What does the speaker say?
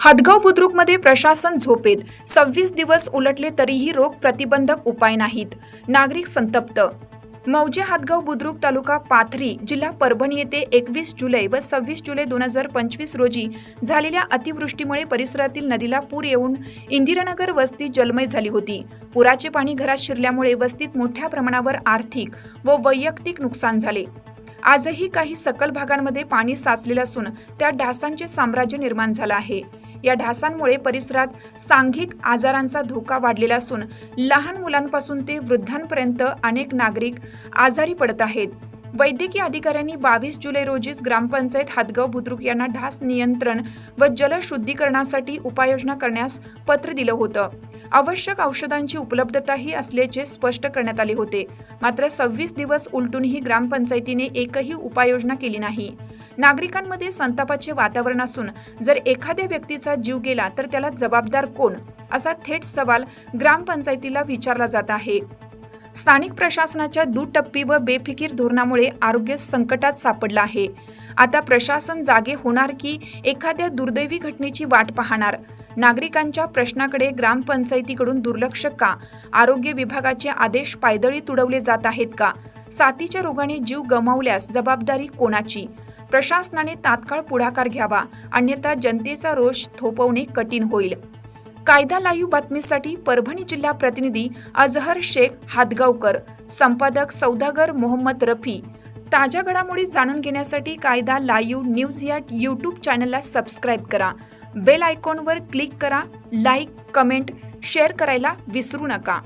हदगाव बुद्रुकमध्ये प्रशासन झोपेत. सव्वीस दिवस उलटले तरीही रोग प्रतिबंधक उपाय नाहीत. नागरिक संतप्त. मौजे हातगाव बुद्रुक तालुका पाथरी जिल्हा परभणी येथे एकवीस जुलै व सव्वीस जुलै दोन हजार पंचवीस रोजी झालेल्या अतिवृष्टीमुळे परिसरातील नदीला पूर येऊन इंदिरानगर वस्ती जलमय झाली होती. पुराचे पाणी घरात शिरल्यामुळे वस्तीत मोठ्या प्रमाणावर आर्थिक व वैयक्तिक नुकसान झाले. आजही काही सकल भागांमध्ये पाणी साचलेलं असून त्या डासांचे साम्राज्य निर्माण झालं आहे. या ढासांमुळे परिसरात सांघिक आजारांचा धोका वाढलेला असून लहान मुलांपासून ते वृद्धांपर्यंत अनेक नागरिक आजारी पडत आहेत. वैद्यकीय अधिकाऱ्यांनी बावीस जुलै रोजीच ग्रामपंचायत हातगाव बुद्रुक यांना ढास नियंत्रण व जलशुद्धीकरणासाठी उपाययोजना करण्यास पत्र दिलं होतं. आवश्यक औषधांची उपलब्धताही असल्याचे स्पष्ट करण्यात आले होते. मात्र सव्वीस दिवस उलटूनही ग्रामपंचायतीने एकही उपाययोजना केली नाही. नागरिकांमध्ये संतापाचे वातावरण असून जर एखाद्या व्यक्तीचा जीव गेला तर त्याला जबाबदार कोण? असा थेट सवाल ग्रामपंचायतीला विचारला जात आहे. स्थानिक प्रशासनाच्या दुटप्पी व बेफिकीर धोरणामुळे आरोग्य संकटात सापडलं आहे. आता प्रशासन जागे होणार की एखाद्या दुर्दैवी घटनेची वाट पाहणार? नागरिकांच्या प्रश्नाकडे ग्रामपंचायतीकडून दुर्लक्ष का? आरोग्य विभागाचे आदेश पायदळी तुडवले जात आहेत का? साथीच्या रोगाने जीव गमावल्यास जबाबदारी कोणाची? प्रशासनाने तात्काळ पुढाकार घ्यावा अन्यथा जनतेचा रोष थोपवणे कठीण होईल. कायदा लाईव्ह बातमीसाठी परभणी जिल्हा प्रतिनिधी अजहर शेख हातगावकर संपादक सौदागर मोहम्मद रफी. ताज्या घडामोडी जाणून घेण्यासाठी कायदा लाईव्ह न्यूज या यूट्यूब चॅनलला सबस्क्राईब करा. बेल आयकॉनवर क्लिक करा लाईक कमेंट शेअर करायला विसरू नका.